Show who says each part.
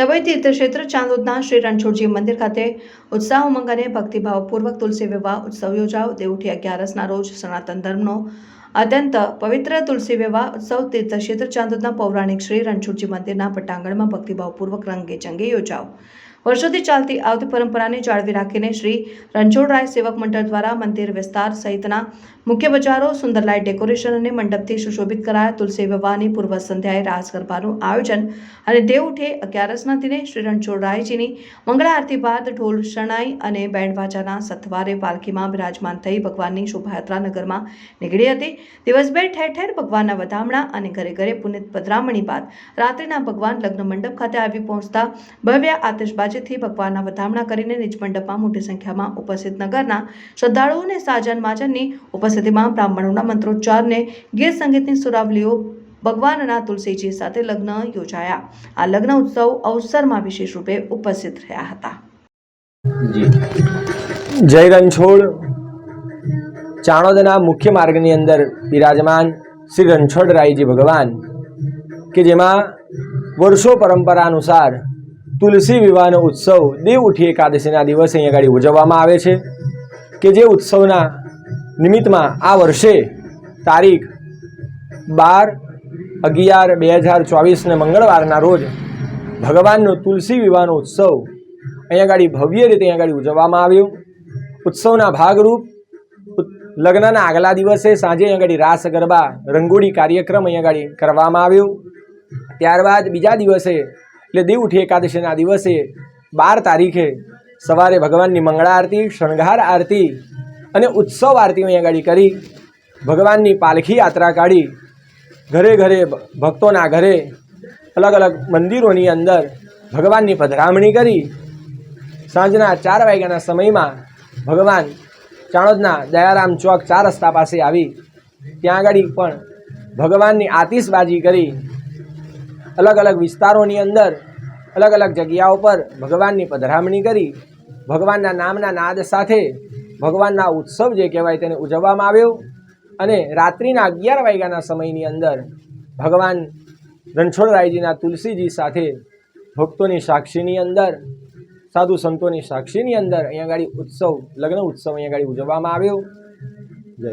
Speaker 1: ડભોઈ તીર્થક્ષેત્ર ચાંદોદના શ્રી રણછોડજી મંદિર ખાતે ઉત્સાહ ઉમંગ અને ભક્તિભાવપૂર્વક તુલસી વિવાહ ઉત્સવ યોજાયો. દેવઠી અગિયારસના રોજ સનાતન ધર્મનો અત્યંત પવિત્ર તુલસી વિવાહ ઉત્સવ તીર્થક્ષેત્ર ચાંદોદના પૌરાણિક શ્રી રણછોડજી મંદિરના પટાંગણમાં ભક્તિભાવપૂર્વક રંગે ચંગે યોજાયો. વર્ષોથી ચાલતી આવતી પરંપરાને જાળવી રાખીને શ્રી રણછોડરાય સેવક મંડળ દ્વારા મંદિર વિસ્તાર સહિતના મુખ્ય બજારો સુંદરલાઇટ ડેકોરેશન અને મંડપથી સુશોભિત કરાયા. તુલસી વિવાહની પૂર્વ સંધ્યાએ રાસ ગરબાનું આયોજન અને દેવ ઉઠે અગિયારસના દિને શ્રી રણછોડરાયજીની મંગળા આરતી બાદ ઢોલ, શરણાઈ અને બેન્ડ સથવારે પાલખીમાં બિરાજમાન થઈ ભગવાનની શોભાયાત્રા નગરમાં નીકળી હતી. દિવસભર ઠેર ઠેર ભગવાનના વધામણા અને ઘરે ઘરે પુનિત પધરામણી બાદ રાત્રિના ભગવાન લગ્ન મંડપ ખાતે આવી પહોંચતા ભવ્ય આતશબાજીથી ભગવાનના વધામણા કરીને નિજ મંડપમાં મોટી સંખ્યામાં ઉપસ્થિત નગરના શ્રદ્ધાળુઓ અને સાજન માજનની ઉપસ્થિતિમાં બ્રાહ્મણોના મંત્રોચ્ચારને ગીત સંગીતની સુરાવલીઓ ભગવાનના તુલસીજી સાથે લગ્ન યોજાયા. આ લગ્ન ઉત્સવ અવસરમાં વિશેષ રૂપે ઉપસ્થિત રહ્યા હતા.
Speaker 2: જય રણછોડ. ચાણોદના મુખ્ય માર્ગની અંદર બિરાજમાન શ્રી રણછોડરાયજી ભગવાન કે જેમાં વર્ષો પરંપરા અનુસાર તુલસી વિવાહનો ઉત્સવ દેવ ઉઠી એકાદશીના દિવસે અહીંયા આગળ ઉજવવામાં આવે છે કે જે ઉત્સવના નિમિત્તમાં આ વર્ષે તારીખ બાર અગિયાર બે હજાર ચોવીસને મંગળવારના રોજ ભગવાનનો તુલસી વિવાહનો ઉત્સવ અહીંયા આગળ ભવ્ય રીતે અહીંયા આગળ ઉજવવામાં આવ્યો. ઉત્સવના ભાગરૂપ લગ્નના આગલા દિવસે સાંજે અહીંયા આગળ રાસ ગરબા રંગોળી કાર્યક્રમ અહીંયા આગળ કરવામાં આવ્યો. ત્યારબાદ બીજા દિવસે એટલે દેવ ઉઠી એકાદશીના દિવસે બાર તારીખે સવારે ભગવાનની મંગળા આરતી શણગાર આરતી અને ઉત્સવ આરતી અહીંયા આગળ કરી. ભગવાનની પાલખી યાત્રા કાઢી. ઘરે ઘરે ભક્તોના ઘરે અલગ અલગ મંદિરોની અંદર ભગવાનની પધરામણી કરી. સાંજના ચાર વાગ્યાના સમયમાં ભગવાન ચાણોદના દયારામ ચોક ચાર રસ્તા પાસે આવી. ત્યાં આગળ પણ ભગવાનની આતિશબાજી કરી. અલગ અલગ વિસ્તારોની અંદર અલગ અલગ જગ્યાઓ પર ભગવાનની પધરામણી કરી, ભગવાનના નામના નાદ સાથે ભગવાનના ઉત્સવ જે કહેવાય તેને ઉજવવામાં આવ્યો અને રાત્રિના અગિયાર વાગ્યાના સમયની અંદર ભગવાન રણછોડરાયજીના તુલસીજી સાથે ભક્તોની સાક્ષીની અંદર, સાધુ સંતોની સાક્ષીની અંદર અહીંયા આગળ ઉત્સવ, લગ્ન ઉત્સવ અહીંયા આગળ ઉજવવામાં આવ્યો. જય.